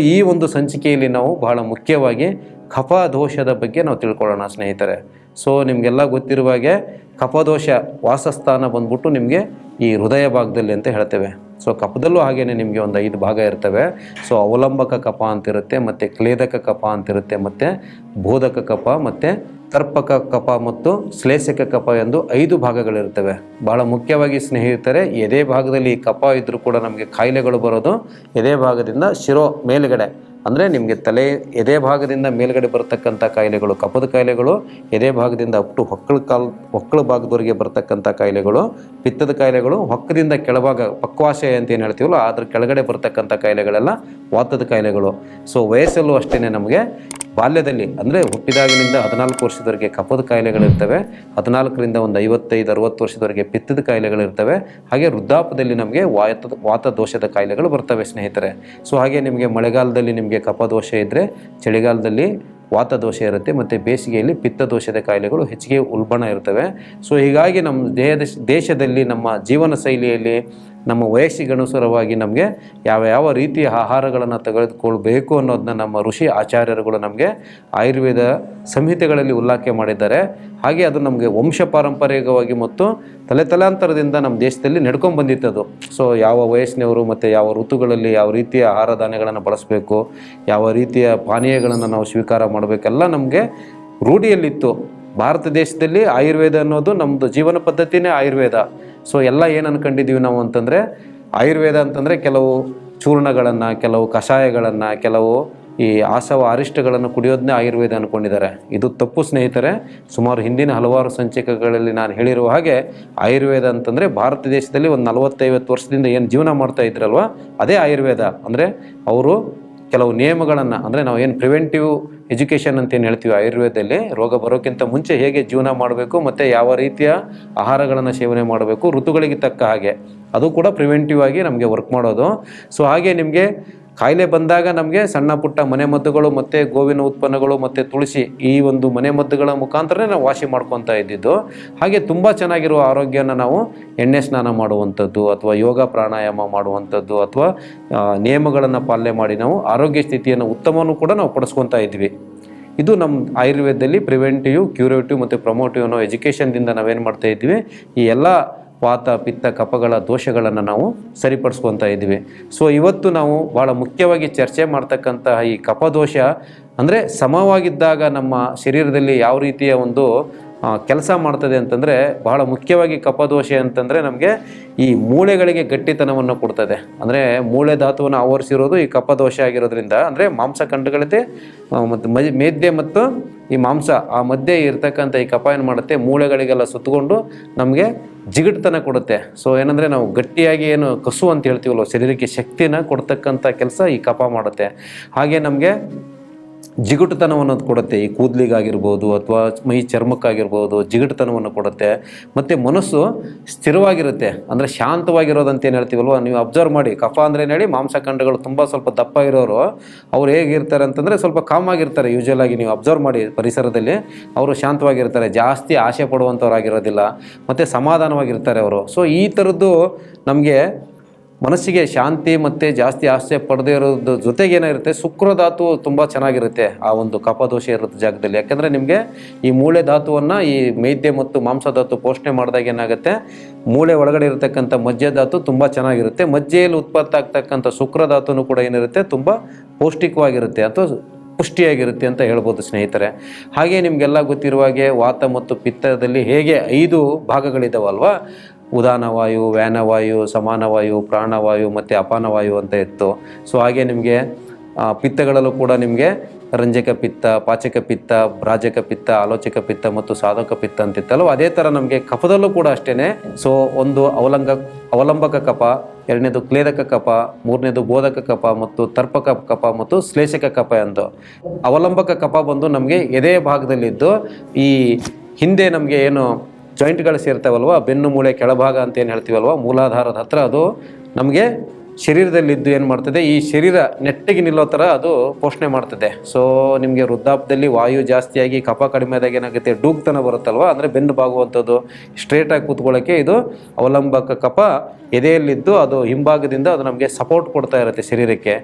ಈ ಒಂದು ಸಂಚಿಕೆಯಲ್ಲಿ ನಾವು ಬಹಳ ಮುಖ್ಯವಾಗಿ ಕಫ ದೋಷದ ಬಗ್ಗೆ ನಾವು ತಿಳ್ಕೊಳ್ಳೋಣ, ಸ್ನೇಹಿತರೆ. ಸೊ ನಿಮಗೆಲ್ಲ ಗೊತ್ತಿರುವ ಹಾಗೆ ಕಫದೋಷ ವಾಸಸ್ಥಾನ ಬಂದ್ಬಿಟ್ಟು ನಿಮಗೆ ಈ ಹೃದಯ ಭಾಗದಲ್ಲಿ ಅಂತ ಹೇಳ್ತೇವೆ. ಸೊ ಕಪದಲ್ಲೂ ಹಾಗೇನೆ ನಿಮಗೆ ಒಂದು ಐದು ಭಾಗ ಇರ್ತವೆ. ಸೊ ಅವಲಂಬಕ ಕಪ ಅಂತಿರುತ್ತೆ, ಮತ್ತು ಕ್ಲೇದಕ ಕಪ ಅಂತಿರುತ್ತೆ, ಮತ್ತು ಬೋಧಕ ಕಪ, ಮತ್ತು ತರ್ಪಕ ಕಪ ಮತ್ತು ಶ್ಲೇಷಕ ಕಪ ಎಂದು ಐದು ಭಾಗಗಳಿರ್ತವೆ. ಬಹಳ ಮುಖ್ಯವಾಗಿ ಸ್ನೇಹಿತರೆ, ಎದೆ ಭಾಗದಲ್ಲಿ ಕಪ ಇದ್ದರೂ ಕೂಡ ನಮಗೆ ಕಾಯಿಲೆಗಳು ಬರೋದು. ಎದೆ ಭಾಗದಿಂದ ಶಿರೋ ಮೇಲುಗಡೆ. ಅಂದರೆ ನಿಮಗೆ ತಲೆ ಎದೆ ಭಾಗದಿಂದ ಮೇಲ್ಗಡೆ ಬರತಕ್ಕಂಥ ಕಾಯಿಲೆಗಳು ಕಪದ ಕಾಯಿಲೆಗಳು, ಎದೆ ಭಾಗದಿಂದ ಅಪ್ ಟು ಹೊಕ್ಕಳ ಕಾಲ್, ಹೊಕ್ಕಳ ಭಾಗದವರೆಗೆ ಬರತಕ್ಕಂಥ ಕಾಯಿಲೆಗಳು, ಪಿತ್ತದ ಕಾಯಿಲೆಗಳು, ಹೊಕ್ಕದಿಂದ ಕೆಳಭಾಗ, ಪಕ್ವಾಶಯ ಅಂತ ಏನು ಹೇಳ್ತೀವಲ್ಲ, ಅದ್ರ ಕೆಳಗಡೆ ಬರತಕ್ಕಂಥ ಕಾಯಿಲೆಗಳೆಲ್ಲ ವಾತದ ಕಾಯಿಲೆಗಳು. ಸೊ ವಯಸ್ಸಲ್ಲೂ ಅಷ್ಟೇ ನಮಗೆ. ಬಾಲ್ಯದಲ್ಲಿ, ಅಂದರೆ ಹುಟ್ಟಿದಾಗಿನಿಂದ ಹದಿನಾಲ್ಕು ವರ್ಷದವರೆಗೆ ಕಫದ ಕಾಯಿಲೆಗಳಿರ್ತವೆ ಹದಿನಾಲ್ಕರಿಂದ ಒಂದು ಐವತ್ತೈದು, ಅರವತ್ತು ವರ್ಷದವರೆಗೆ ಪಿತ್ತದ ಕಾಯಿಲೆಗಳಿರ್ತವೆ ಹಾಗೆ ವೃದ್ಧಾಪದಲ್ಲಿ ನಮಗೆ ವಾತ ವಾತ ದೋಷದ ಕಾಯಿಲೆಗಳು ಬರ್ತವೆ ಸ್ನೇಹಿತರೆ. ಸೊ ಹಾಗೆ ನಿಮಗೆ ಮಳೆಗಾಲದಲ್ಲಿ ನಿಮಗೆ ಕಫದೋಷ ಇದ್ದರೆ ಚಳಿಗಾಲದಲ್ಲಿ ವಾತ ದೋಷ ಇರುತ್ತೆ, ಮತ್ತು ಬೇಸಿಗೆಯಲ್ಲಿ ಪಿತ್ತ ದೋಷದ ಕಾಯಿಲೆಗಳು ಹೆಚ್ಚಿಗೆ ಉಲ್ಬಣ ಇರ್ತವೆ. ಸೊ ಹೀಗಾಗಿ ನಮ್ಮ ದೇಹದ, ದೇಶದಲ್ಲಿ ನಮ್ಮ ಜೀವನ ಶೈಲಿಯಲ್ಲಿ ನಮ್ಮ ವಯಸ್ಸಿಗನುಸಾರವಾಗಿ ನಮಗೆ ಯಾವ ಯಾವ ರೀತಿಯ ಆಹಾರಗಳನ್ನು ತೆಗೆದುಕೊಳ್ಬೇಕು ಅನ್ನೋದನ್ನ ನಮ್ಮ ಋಷಿ ಆಚಾರ್ಯರುಗಳು ನಮಗೆ ಆಯುರ್ವೇದ ಸಂಹಿತೆಗಳಲ್ಲಿ ಉಲ್ಲೇಖ ಮಾಡಿದ್ದಾರೆ. ಹಾಗೆ ಅದು ನಮಗೆ ವಂಶ ಪಾರಂಪರಿಕವಾಗಿ ಮತ್ತು ತಲೆ ತಲಾಂತರದಿಂದ ನಮ್ಮ ದೇಶದಲ್ಲಿ ನಡ್ಕೊಂಡು ಬಂದಿತ್ತದು. ಸೊ ಯಾವ ವಯಸ್ಸಿನವರು ಮತ್ತು ಯಾವ ಋತುಗಳಲ್ಲಿ ಯಾವ ರೀತಿಯ ಆಹಾರ ಧಾನ್ಯಗಳನ್ನು ಬಳಸಬೇಕು, ಯಾವ ರೀತಿಯ ಪಾನೀಯಗಳನ್ನು ನಾವು ಸ್ವೀಕಾರ ಮಾಡಬೇಕೆಲ್ಲ ನಮಗೆ ರೂಢಿಯಲ್ಲಿತ್ತು. ಭಾರತ ದೇಶದಲ್ಲಿ ಆಯುರ್ವೇದ ಅನ್ನೋದು ನಮ್ಮದು ಜೀವನ ಪದ್ಧತಿನೇ ಆಯುರ್ವೇದ. ಸೊ ಎಲ್ಲ ಏನು ಅನ್ಕೊಂಡಿದ್ದೀವಿ ನಾವು ಅಂತಂದರೆ, ಆಯುರ್ವೇದ ಅಂತಂದರೆ ಕೆಲವು ಚೂರ್ಣಗಳನ್ನು, ಕೆಲವು ಕಷಾಯಗಳನ್ನು, ಕೆಲವು ಈ ಆಸವ ಅರಿಷ್ಟಗಳನ್ನು ಕುಡಿಯೋದನ್ನೇ ಆಯುರ್ವೇದ ಅಂದ್ಕೊಂಡಿದ್ದಾರೆ ಇದು ತಪ್ಪು ಸ್ನೇಹಿತರೆ, ಸುಮಾರು ಹಿಂದಿನ ಹಲವಾರು ಸಂಚಿಕೆಗಳಲ್ಲಿ ನಾನು ಹೇಳಿರುವ ಹಾಗೆ, ಆಯುರ್ವೇದ ಅಂತಂದರೆ ಭಾರತ ದೇಶದಲ್ಲಿ ಒಂದು ನಲವತ್ತೈವತ್ತು ವರ್ಷದಿಂದ ಏನು ಜೀವನ ಮಾಡ್ತಾ ಇದ್ರಲ್ವ, ಅದೇ ಆಯುರ್ವೇದ. ಅಂದರೆ, ಅವರು ಕೆಲವು ನಿಯಮಗಳನ್ನು, ಅಂದರೆ ನಾವು ಏನು ಪ್ರಿವೆಂಟಿವ್ ಎಜುಕೇಷನ್ ಅಂತ ಏನು ಹೇಳ್ತೀವಿ ಆಯುರ್ವೇದದಲ್ಲಿ, ರೋಗ ಬರೋಕ್ಕಿಂತ ಮುಂಚೆ ಹೇಗೆ ಜೀವನ ಮಾಡಬೇಕು ಮತ್ತು ಯಾವ ರೀತಿಯ ಆಹಾರಗಳನ್ನು ಸೇವನೆ ಮಾಡಬೇಕು, ಋತುಗಳಿಗೆ ತಕ್ಕ ಹಾಗೆ. ಅದು ಕೂಡ ಪ್ರಿವೆಂಟಿವ್ ಆಗಿ ನಮಗೆ ವರ್ಕ್ ಮಾಡೋದು. ಸೊ ಹಾಗೆ ನಿಮಗೆ ಕಾಯಿಲೆ ಬಂದಾಗ ನಮಗೆ ಸಣ್ಣ ಪುಟ್ಟ ಮನೆಮದ್ದುಗಳು ಮತ್ತು ಗೋವಿನ ಉತ್ಪನ್ನಗಳು ಮತ್ತು ತುಳಸಿ ಈ ಒಂದು ಮನೆಮದ್ದುಗಳ ಮುಖಾಂತರನೇ ನಾವು ವಾಸಿ ಮಾಡ್ಕೊತಾ ಇದ್ದಿದ್ದು. ಹಾಗೆ ತುಂಬ ಚೆನ್ನಾಗಿರುವ ಆರೋಗ್ಯನ ನಾವು ಎಣ್ಣೆ ಸ್ನಾನ ಮಾಡುವಂಥದ್ದು ಅಥವಾ ಯೋಗ ಪ್ರಾಣಾಯಾಮ ಮಾಡುವಂಥದ್ದು ಅಥವಾ ನಿಯಮಗಳನ್ನು ಪಾಲನೆ ಮಾಡಿ ನಾವು ಆರೋಗ್ಯ ಸ್ಥಿತಿಯನ್ನು ಉತ್ತಮವನ್ನು ಕೂಡ ನಾವು ಪಡಿಸ್ಕೊತಾ ಇದ್ವಿ. ಇದು ನಮ್ಮ ಆಯುರ್ವೇದದಲ್ಲಿ ಪ್ರಿವೆಂಟಿವ್, ಕ್ಯೂರೇಟಿವ್ ಮತ್ತು ಪ್ರಮೋಟಿವ್ ಅನ್ನೋ ಎಜುಕೇಷನ್ದಿಂದ ನಾವೇನು ಮಾಡ್ತಾ ಇದ್ವಿ, ಈ ಎಲ್ಲ ವಾತ ಪಿತ್ತ, ಕಪಗಳ ದೋಷಗಳನ್ನು ನಾವು ಸರಿಪಡಿಸ್ಕೊತಾ ಇದ್ದೀವಿ. ಸೊ ಇವತ್ತು ನಾವು ಭಾಳ ಮುಖ್ಯವಾಗಿ ಚರ್ಚೆ ಮಾಡ್ತಕ್ಕಂತಹ ಈ ಕಪದೋಷ ಅಂದರೆ ಸಮವಾಗಿದ್ದಾಗ ನಮ್ಮ ಶರೀರದಲ್ಲಿ ಯಾವ ರೀತಿಯ ಒಂದು ಕೆಲಸ ಮಾಡ್ತದೆ ಅಂತಂದರೆ ಬಹಳ ಮುಖ್ಯವಾಗಿ ಕಪದೋಷೆ ಅಂತಂದರೆ ನಮಗೆ ಈ ಮೂಳೆಗಳಿಗೆ ಗಟ್ಟಿತನವನ್ನು ಕೊಡ್ತದೆ. ಅಂದರೆ ಮೂಳೆ ಧಾತುವನ್ನು ಆವರಿಸಿರೋದು ಈ ಕಪದೋಷೆ ಆಗಿರೋದ್ರಿಂದ. ಅಂದರೆ ಮಾಂಸಖಂಡಗಳತೆ ಮತ್ತು ಮೇದ್ಯ ಮತ್ತು ಈ ಮಾಂಸ, ಆ ಮಧ್ಯೆ ಇರ್ತಕ್ಕಂಥ ಈ ಕಪ ಏನು ಮಾಡುತ್ತೆ, ಮೂಳೆಗಳಿಗೆಲ್ಲ ಸುತ್ತಕೊಂಡು ನಮಗೆ ಜಿಗಟ್ತನ ಕೊಡುತ್ತೆ. ಸೊ ಏನಂದರೆ ನಾವು ಗಟ್ಟಿಯಾಗಿ ಏನು ಕಸು ಅಂತ ಹೇಳ್ತೀವಲ್ಲ ಶರೀರಕ್ಕೆ ಶಕ್ತಿನ ಕೊಡ್ತಕ್ಕಂಥ ಕೆಲಸ ಈ ಕಪ ಮಾಡುತ್ತೆ. ಹಾಗೆ ನಮಗೆ ಜಿಗುಟುತನವನ್ನು ಕೊಡುತ್ತೆ, ಈ ಕೂದಲಿಗಾಗಿರ್ಬೋದು ಅಥವಾ ಮೈ ಚರ್ಮಕ್ಕಾಗಿರ್ಬೋದು ಜಿಗುಟುತನವನ್ನು ಕೊಡುತ್ತೆ. ಮತ್ತು ಮನಸ್ಸು ಸ್ಥಿರವಾಗಿರುತ್ತೆ, ಅಂದರೆ ಶಾಂತವಾಗಿರೋದಂತ ಏನು ಹೇಳ್ತೀವಲ್ವ? ನೀವು ಅಬ್ಸರ್ವ್ ಮಾಡಿ, ಕಫ ಅಂದರೆ ಹೇಳಿ, ಮಾಂಸಖಂಡಗಳು ತುಂಬ ಸ್ವಲ್ಪ ದಪ್ಪ ಇರೋರು, ಅವ್ರು ಹೇಗಿರ್ತಾರೆ ಅಂತಂದರೆ ಸ್ವಲ್ಪ ಕಾಮ್ ಆಗಿರ್ತಾರೆ. ಯೂಶಲ್ ಆಗಿ ನೀವು ಅಬ್ಸರ್ವ್ ಮಾಡಿ ಪರಿಸರದಲ್ಲಿ, ಅವರು ಶಾಂತವಾಗಿರ್ತಾರೆ, ಜಾಸ್ತಿ ಆಸೆ ಪಡುವಂಥವ್ರಾಗಿರೋದಿಲ್ಲ, ಮತ್ತು ಸಮಾಧಾನವಾಗಿರ್ತಾರೆ ಅವರು. ಸೊ ಈ ಥರದ್ದು ನಮಗೆ ಮನಸ್ಸಿಗೆ ಶಾಂತಿ ಮತ್ತು ಜಾಸ್ತಿ ಆಸೆ ಪಡೆದೇ ಇರೋದ್ರ ಜೊತೆಗೆ ಏನಾಗಿರುತ್ತೆ? ಶುಕ್ರ ಧಾತು ತುಂಬ ಚೆನ್ನಾಗಿರುತ್ತೆ ಆ ಒಂದು ಕಪದೋಷ ಇರುತ್ತೆ ಜಾಗದಲ್ಲಿ. ಯಾಕೆಂದರೆ ನಿಮಗೆ ಈ ಮೂಳೆ ಧಾತುವನ್ನು ಈ ಮೇದ್ಯ ಮತ್ತು ಮಾಂಸ ಧಾತು ಪೋಷಣೆ ಮಾಡಿದಾಗ ಏನಾಗುತ್ತೆ? ಮೂಳೆ ಒಳಗಡೆ ಇರತಕ್ಕಂಥ ಮಜ್ಜೆ ಧಾತು ತುಂಬ ಚೆನ್ನಾಗಿರುತ್ತೆ. ಮಜ್ಜೆಯಲ್ಲಿ ಉತ್ಪತ್ತಿ ಆಗ್ತಕ್ಕಂಥ ಶುಕ್ರ ಧಾತುನು ಕೂಡ ಏನಿರುತ್ತೆ? ತುಂಬ ಪೌಷ್ಟಿಕವಾಗಿರುತ್ತೆ ಅಥವಾ ಪುಷ್ಟಿಯಾಗಿರುತ್ತೆ ಅಂತ ಹೇಳ್ಬೋದು ಸ್ನೇಹಿತರೆ. ಹಾಗೆ ನಿಮಗೆಲ್ಲ ಗೊತ್ತಿರುವ ಹಾಗೆ ವಾತ ಮತ್ತು ಪಿತ್ತದಲ್ಲಿ ಹೇಗೆ ಐದು ಭಾಗಗಳಿದಾವಲ್ವಾ? ಉದಾನವಾಯು, ವ್ಯಾನವಾಯು, ಸಮಾನವಾಯು, ಪ್ರಾಣವಾಯು ಮತ್ತು ಅಪಾನವಾಯು ಅಂತ ಇತ್ತು. ಸೊ ಹಾಗೆ ನಿಮಗೆ ಪಿತ್ತಗಳಲ್ಲೂ ಕೂಡ ನಿಮಗೆ ರಂಜಕ ಪಿತ್ತ, ಪಾಚಕ ಪಿತ್ತ ರಾಜಕ ಪಿತ್ತ, ಆಲೋಚಕ ಪಿತ್ತ ಮತ್ತು ಸಾಧಕ ಪಿತ್ತ ಅಂತಿತ್ತಲ್ವ ಅದೇ ಥರ ನಮಗೆ ಕಫದಲ್ಲೂ ಕೂಡ ಅಷ್ಟೇ ಸೊ ಒಂದು ಅವಲಂಗ, ಅವಲಂಬಕ ಕಪ ಎರಡನೇದು ಕ್ಲೇದಕ ಕಪ ಮೂರನೇದು ಬೋಧಕ ಕಪ ಮತ್ತು ತರ್ಪಕ ಕಪ ಮತ್ತು ಶ್ಲೇಷಕ ಕಪ ಎಂದು. ಅವಲಂಬಕ ಕಪ ಬಂದು ನಮಗೆ ಎದೆ ಭಾಗದಲ್ಲಿದ್ದು ಈ ಹಿಂದೆ ನಮಗೆ ಏನು ಜಾಯಿಂಟ್ಗಳು ಸೇರ್ತಾವಲ್ವ? ಬೆನ್ನು, ಮೂಳೆ, ಕೆಳಭಾಗ ಅಂತ ಏನು ಹೇಳ್ತೀವಲ್ವ? ಮೂಲಾಧಾರದ ಹತ್ರ ಅದು ನಮಗೆ ಶರೀರದಲ್ಲಿದ್ದು ಏನು ಮಾಡ್ತದೆ? ಈ ಶರೀರ ನೆಟ್ಟಿಗೆ ನಿಲ್ಲೋ ಥರ ಅದು ಪೋಷಣೆ ಮಾಡ್ತದೆ. ಸೊ ನಿಮಗೆ ವೃದ್ಧಾಪ್ಯದಲ್ಲಿ ವಾಯು ಜಾಸ್ತಿಯಾಗಿ ಕಫ ಕಡಿಮೆ ಆದಾಗ ಏನಾಗುತ್ತೆ? ಡೂಗ್ತನ ಬರುತ್ತಲ್ವ? ಅಂದರೆ ಬೆನ್ನು ಬಾಗುವಂಥದ್ದು. ಸ್ಟ್ರೇಟಾಗಿ ಕೂತ್ಕೊಳ್ಳೋಕ್ಕೆ ಇದು ಅವಲಂಬಕ ಕಫ ಎದೆಯಲ್ಲಿದ್ದು ಅದು ಹಿಂಭಾಗದಿಂದ ಅದು ನಮಗೆ ಸಪೋರ್ಟ್ ಕೊಡ್ತಾ ಇರುತ್ತೆ ಶರೀರಕ್ಕೆ.